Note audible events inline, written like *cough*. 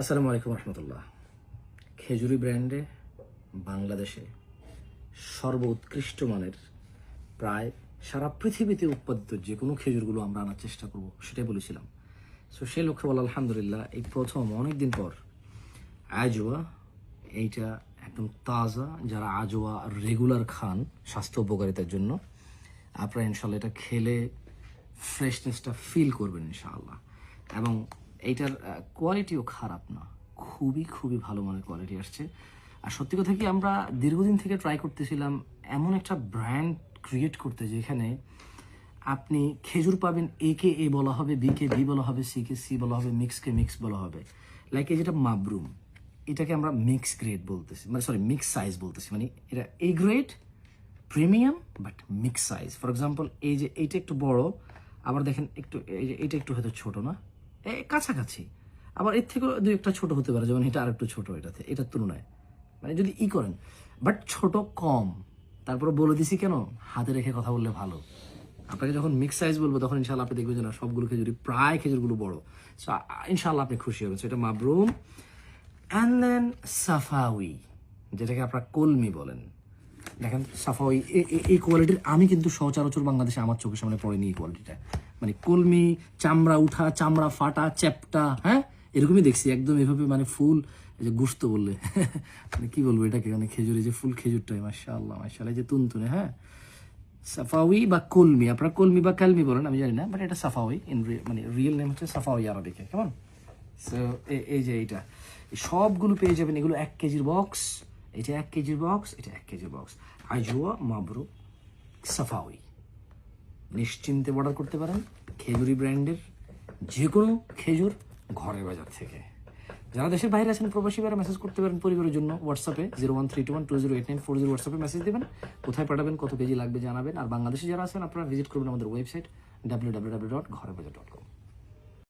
আসসালামু আলাইকুম রহমতুল্লাহ। খেজুরি ব্র্যান্ডে বাংলাদেশে সর্বোৎকৃষ্ট মানের প্রায় সারা পৃথিবীতে উৎপাদিত যে কোনো খেজুরগুলো আমরা আনার চেষ্টা করব, সেটাই বলেছিলাম। সো সেই লক্ষ্যে বলা আলহামদুলিল্লাহ, এই প্রথম অনেক দিন পর আজোয়া, এইটা একদম তাজা, যারা আজোয়া রেগুলার খান, স্বাস্থ্য উপকারিতার জন্য, আপনারা ইনশাল্লাহ এটা খেলে ফ্রেশনেসটা ফিল করবেন ইনশাআল্লাহ। এবং এইটার কোয়ালিটিও খারাপ না। খুবই খুবই ভালো মানের কোয়ালিটি আসছে। আর সত্যি কথা কি, আমরা দীর্ঘদিন থেকে ট্রাই করতেছিলাম এমন একটা ব্র্যান্ড ক্রিয়েট করতে যেখানে আপনি খেজুর পাবেন এ কে এ বলা হবে বি কে বি বলা হবে সি কে সি বলা হবে মিক্স কে মিক্স বলা হবে। লাইক এই যেটা মাবরুম, এটাকে আমরা মিক্স গ্রেড বলতেছি মানে সরি মিক্স সাইজ বলতেছি। মানে এটা A grade premium but mix size for example এই যে এইটা একটু বড়, আবার দেখেন একটু, এই যে এইটা একটু হয়তো ছোট না। কাছাকাছি। আবার এর থেকেও দুই একটা ছোট হতে পারে, যেমন এটা আর একটু ছোট এটাতে এটার তুলনায়। মানে যদি ই করেন বাট ছোট কম। তারপরে বলে দিছি কেন? হাতে রেখে কথা বললে ভালো। আপনাকে যখন মিক্স সাইজ বলব, তখন ইনশাল্লাহ আপনি দেখবেন যে না, সবগুলো খেজুরি, প্রায় খেজুরগুলো বড়। সো ইনশাল্লাহ আপনি খুশি হবেন। সেটা মাবরুম। অ্যান্ড দেন সাফাউই যেটাকে আপনারা কলমি বলেন। দেখেন সাফাউই এই কোয়ালিটির আমি কিন্তু সচরাচর বাংলাদেশে আমার চোখের সামনে পড়েনি এই কোয়ালিটিটা মানে কলমি, চামড়া উঠা, চামড়া ফাটা, চ্যাপটা হ্যাঁ? এরকমই দেখছি, একদম এভাবে মানে ফুল যে গুস্ত বললে। *laughs* মানে কি বলব এটাকে মানে খেজুরি যে ফুল খেজুরটাই, মাশাআল্লাহ এই যে তুনতুনে হ্যাঁ? সাফাউই বা কলমি, আপনারা কলমি বা কালমি বলেন, আমি জানি না বাট এটা সাফাউই ইন মানে রিয়েল নেম হচ্ছে সাফাউই আরবিকে, কেমন? সো এই যে এইটা সবগুলো পেয়ে যাবেন, এগুলো এক কেজির বক্স এটা এক কেজির বক্স এটা এক কেজির বক্স আজুয়া মাবরু সাফাউই নিশ্চিন্তে অর্ডার করতে পারেন খেজুরি ব্র্যান্ডের যে কোনো খেজুর ঘরের বাজার থেকে। যারা দেশের বাইরে আছেন, প্রবাসী বাইরে মেসেজ করতে পারেন পরিবারের জন্য হোয়াটসঅ্যাপে zero one three two one two zero eight nine four zero হোয়াটসঅ্যাপে মেসেজ দেবেন। কোথায় পাঠাবেন, কত কেজি লাগবে জানাবেন। আর বাংলাদেশে যারা আছেন, আপনারা ভিজিট করবেন আমাদের website W W W dot Ghore Bazar dot কম